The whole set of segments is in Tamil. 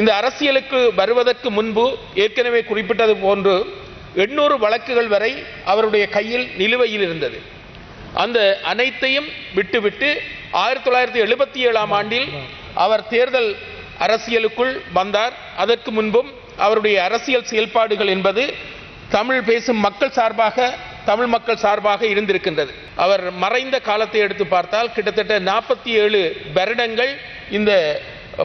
இந்த அரசியலுக்கு வருவதற்கு முன்பு ஏற்கனவே குறிப்பிட்டது போன்று எண்ணூறு வழக்குகள் வரை அவருடைய கையில் நிலுவையில் இருந்தது. அந்த அனைத்தையும் விட்டுவிட்டு ஆயிரத்தி தொள்ளாயிரத்தி எழுபத்தி ஏழாம் ஆண்டில் அவர் தேர்தல் அரசியலுக்குள் வந்தார். அதற்கு முன்பும் அவருடைய அரசியல் செயல்பாடுகள் என்பது தமிழ் பேசும் மக்கள் சார்பாக தமிழ் மக்கள் சார்பாக இருந்திருக்கின்றது. அவர் மறைந்த காலத்தை எடுத்து பார்த்தால் கிட்டத்தட்ட நாற்பத்தி ஏழு வருடங்கள் இந்த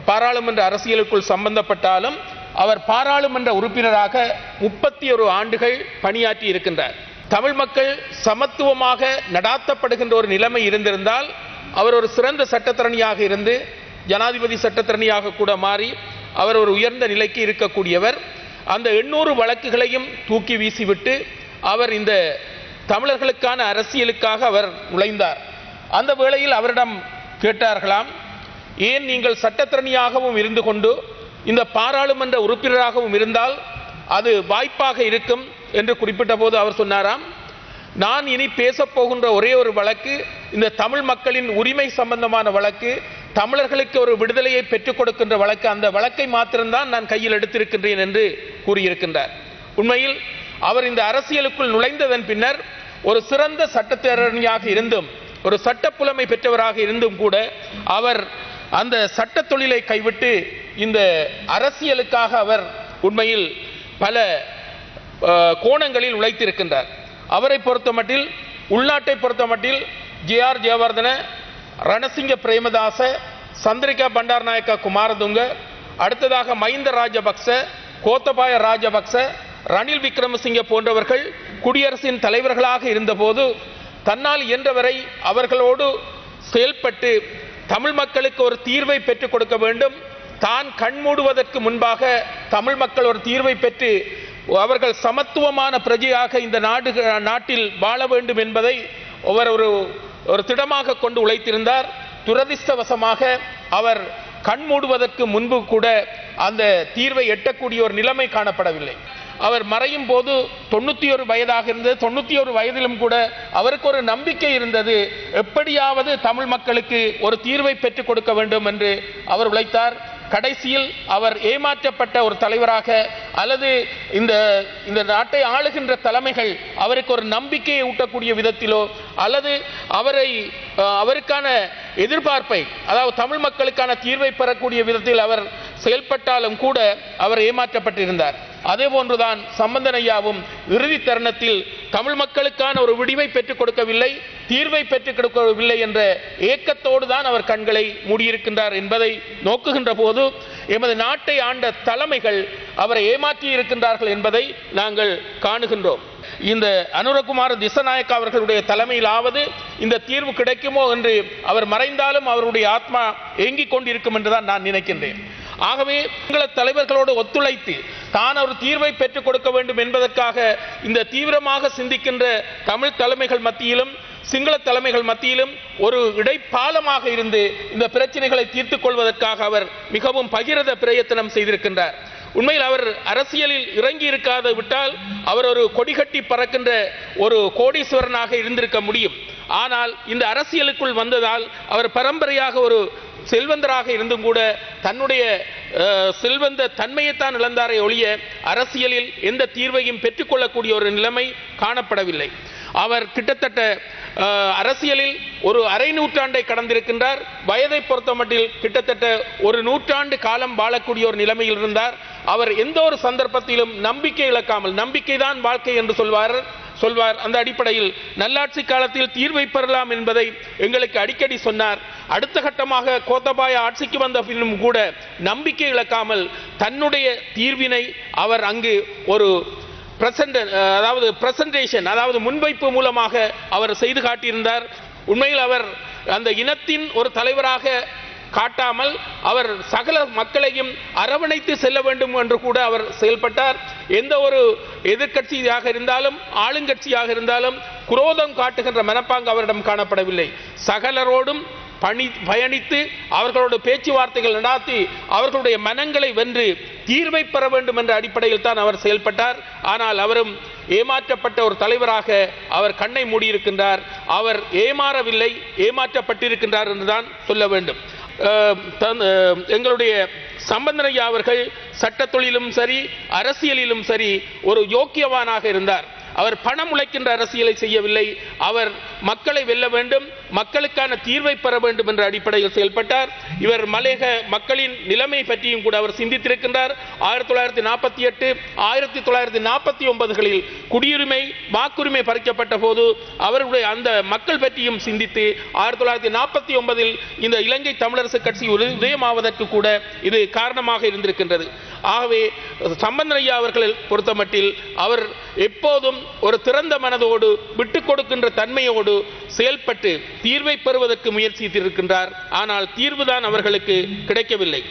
பாராளுமன்ற அரசியலுக்குள் சம்பந்தப்பட்டாலும் அவர் பாராளுமன்ற உறுப்பினராக முப்பத்தி ஒரு ஆண்டுகள் பணியாற்றி இருக்கின்றார். தமிழ் மக்கள் சமத்துவமாக நடாத்தப்படுகின்ற ஒரு நிலைமை இருந்திருந்தால் அவர் ஒரு சிறந்த சட்டத்திறனியாக இருந்து ஜனாதிபதி சட்டத்திறனியாக கூட மாறி அவர் ஒரு உயர்ந்த நிலைக்கு இருக்கக்கூடியவர். அந்த எண்ணூறு வழக்குகளையும் தூக்கி வீசிவிட்டு அவர் இந்த தமிழர்களுக்கான அரசியலுக்காக அவர் நுழைந்தார். அந்த வேளையில் அவரிடம் கேட்டார்களாம் ஏன் நீங்கள் சட்டத்திறனியாகவும் இருந்து கொண்டு இந்த பாராளுமன்ற உறுப்பினராகவும் இருந்தால் அது வாய்ப்பாக இருக்கும் என்று குறிப்பிட்ட போது அவர் சொன்னாராம் நான் இனி பேசப் போகின்ற ஒரே ஒரு வழக்கு இந்த தமிழ் மக்களின் உரிமை சம்பந்தமான வழக்கு தமிழர்களுக்கு ஒரு விடுதலையை பெற்றுக் கொடுக்கின்ற வழக்கு அந்த வழக்கை மாத்திரம்தான் நான் கையில் எடுத்திருக்கின்றேன் என்று கூறியிருக்கின்றார். உண்மையில் அவர் இந்த அரசியலுக்குள் நுழைந்ததன் பின்னர் ஒரு சிறந்த சட்டத்தரணியாக இருந்தும் ஒரு சட்ட புலமை பெற்றவராக இருந்தும் கூட அவர் அந்த சட்ட தொழிலை கைவிட்டு இந்த அரசியலுக்காக அவர் உண்மையில் பல கோணங்களில் உழைத்திருக்கின்றார். அவரை பொறுத்தமட்டில் உள்நாட்டை பொறுத்தமட்டில் ஜே ஆர் ஜெயவர்தன ரணசிங்க பிரேமதாச சந்திரிகா பண்டாரநாயக்கா குமாரதுங்க அடுத்ததாக மஹிந்த ராஜபக்ச கோத்தபாய ராஜபக்ச ரணில் விக்ரமசிங்க போன்றவர்கள் குடியரசின் தலைவர்களாக இருந்தபோது தன்னால் இயன்றவரை அவர்களோடு செயல்பட்டு தமிழ் மக்களுக்கு ஒரு தீர்வை பெற்றுக் கொடுக்க வேண்டும். தான் கண் மூடுவதற்கு முன்பாக தமிழ் மக்கள் ஒரு தீர்வை பெற்று அவர்கள் சமத்துவமான பிரஜையாக இந்த நாடு நாட்டில் வாழ வேண்டும் என்பதை அவர் ஒரு ஒரு திடமாக கொண்டு உழைத்திருந்தார். துரதிர்ஷ்டவசமாக அவர் கண் மூடுவதற்கு முன்பு கூட அந்த தீர்வை எட்டக்கூடிய ஒரு நிலைமை காணப்படவில்லை. அவர் மறையும் போது தொண்ணூத்தி ஒரு வயதாக இருந்தது. தொண்ணூத்தி ஒரு வயதிலும் கூட அவருக்கு ஒரு நம்பிக்கை இருந்தது. எப்படியாவது தமிழ் மக்களுக்கு ஒரு தீர்வை பெற்றுக் கொடுக்க வேண்டும் என்று அவர் உழைத்தார். கடைசியில் அவர் ஏமாற்றப்பட்ட ஒரு தலைவராக அல்லது இந்த இந்த நாட்டை ஆளுகின்ற தலைமைகள் அவருக்கு ஒரு நம்பிக்கையை ஊட்டக்கூடிய விதத்திலோ அல்லது அவரை அவருக்கான எதிர்பார்ப்பை அதாவது தமிழ் மக்களுக்கான தீர்வை பெறக்கூடிய விதத்தில் அவர் செயல்பட்டாலும் கூட அவர் ஏமாற்றப்பட்டிருந்தார். அதே போன்றுதான் சம்பந்தன் ஐயாவும் இறுதி தருணத்தில் தமிழ் மக்களுக்கான ஒரு விடிவை பெற்றுக் கொடுக்கவில்லை தீர்வை பெற்றுக் கொடுக்கவில்லை என்ற ஏக்கத்தோடு தான் அவர் கண்களை மூடியிருக்கின்றார் என்பதை நோக்குகின்ற போது எமது நாட்டை ஆண்ட தலைமைகள் அவரை ஏமாற்றி இருக்கின்றார்கள் என்பதை நாங்கள் காணுகின்றோம். இந்த அனுரகுமார் திசநாயக்க அவர்களுடைய தலைமையிலாவது இந்த தீர்வு கிடைக்குமோ என்று அவர் மறைந்தாலும் அவருடைய ஆத்மா ஏங்கிக் கொண்டிருக்கும் என்றுதான் நான் நினைக்கின்றேன். ஆகவே உங்கள தலைவர்களோடு ஒத்துழைத்து தான் ஒரு தீர்வை பெற்றுக் கொடுக்க வேண்டும் என்பதற்காக இந்த தீவிரமாக சிந்திக்கின்ற தமிழ் தலைமைகள் மத்தியிலும் சிங்கள தலைமைகள் மத்தியிலும் ஒரு இடைப்பாலமாக இருந்து இந்த பிரச்சனைகளை தீர்த்துக் கொள்வதற்காக அவர் மிகவும் பகிரத பிரயத்தனம் செய்திருக்கின்றார். உண்மையில் அவர் அரசியலில் இறங்கி இருக்காது விட்டால் அவர் ஒரு கொடிகட்டி பறக்கின்ற ஒரு கோடீஸ்வரனாக இருந்திருக்க முடியும். ஆனால் இந்த அரசியலுக்குள் வந்ததால் அவர் பரம்பரையாக ஒரு செல்வந்தராக இருந்தும் கூட தன்னுடைய செல்வந்த தன்மையைத்தான் இழந்தாரை ஒழிய அரசியலில் எந்த தீர்வையும் பெற்றுக்கொள்ளக்கூடிய ஒரு நிலைமை காணப்படவில்லை. அவர் கிட்டத்தட்ட அரசியலில் ஒரு அரை நூற்றாண்டை கடந்திருக்கின்றார். வயதை பொறுத்தமட்டில் கிட்டத்தட்ட ஒரு நூற்றாண்டு காலம் வாழக்கூடிய ஒரு நிலைமையில் இருந்தார். அவர் எந்த ஒரு சந்தர்ப்பத்திலும் நம்பிக்கை இழக்காமல் நம்பிக்கைதான் வாழ்க்கை என்று சொல்வார் சொல்வார். அந்த அடிப்படையில் நல்லாட்சி காலத்தில் தீர்வை பெறலாம் என்பதை எங்களுக்கு அடிக்கடி சொன்னார். அடுத்த கட்டமாக கோத்தபாய ஆட்சிக்கு வந்த பின்னும் கூட நம்பிக்கை இழக்காமல் தன்னுடைய தீர்வினை அவர் அங்கு ஒரு பிரசன்ட் அதாவது பிரசன்டேஷன் அதாவது முன்வைப்பு மூலமாக அவர் செய்து காட்டியிருந்தார். உண்மையில் அவர் அந்த இனத்தின் ஒரு தலைவராக காட்டாமல் அவர் சகல மக்களையும் அரவணைத்து செல்ல வேண்டும் என்று கூட அவர் செயல்பட்டார். எந்த ஒரு எதிர்க்கட்சியாக இருந்தாலும் ஆளுங்கட்சியாக இருந்தாலும் குரோதம் காட்டுகின்ற மனப்பாங்கு அவரிடம் காணப்படவில்லை. சகலரோடும் பணி பயணித்து அவர்களோட பேச்சுவார்த்தைகள் நடாத்தி அவர்களுடைய மனங்களை வென்று தீர்வை பெற வேண்டும் என்ற அடிப்படையில் தான் அவர் செயல்பட்டார். ஆனால் அவரும் ஏமாற்றப்பட்ட ஒரு தலைவராக அவர் கண்ணை மூடியிருக்கின்றார். அவர் ஏமாறவில்லை ஏமாற்றப்பட்டிருக்கின்றார் என்றுதான் சொல்ல வேண்டும். எங்களுடைய சம்பந்தனையா அவர்கள் சட்ட தொழிலும் சரி அரசியலிலும் சரி ஒரு யோக்கியவானாக இருந்தார். அவர் பணம் உழைக்கின்ற அரசியலை செய்யவில்லை. அவர் மக்களை வெல்ல வேண்டும் மக்களுக்கான தீர்வை பெற வேண்டும் என்ற அடிப்படையில் செயல்பட்டார். இவர் மலேக மக்களின் நிலைமை பற்றியும் கூட அவர் சிந்தித்திருக்கின்றார். ஆயிரத்தி தொள்ளாயிரத்தி நாற்பத்தி எட்டு ஆயிரத்தி தொள்ளாயிரத்தி நாற்பத்தி ஒன்பதுகளில் குடியுரிமை வாக்குரிமை பறிக்கப்பட்ட போது அவருடைய அந்த மக்கள் பற்றியும் சிந்தித்து ஆயிரத்தி தொள்ளாயிரத்தி நாற்பத்தி ஒன்பதில் இந்த இலங்கை தமிழரசு கட்சி உதயமாவதற்கு கூட இது காரணமாக இருந்திருக்கின்றது. ஆகவே சம்பந்தனையா அவர்களை பொறுத்தமட்டில் அவர் எப்போதும் ஒரு திறந்த மனதோடு விட்டு கொடுக்கின்ற தன்மையோடு செயல்பட்டு தீர்வை பெறுவதற்கு முயற்சித்திருக்கின்றார். ஆனால் தீர்வுதான் அவர்களுக்கு கிடைக்கவில்லை.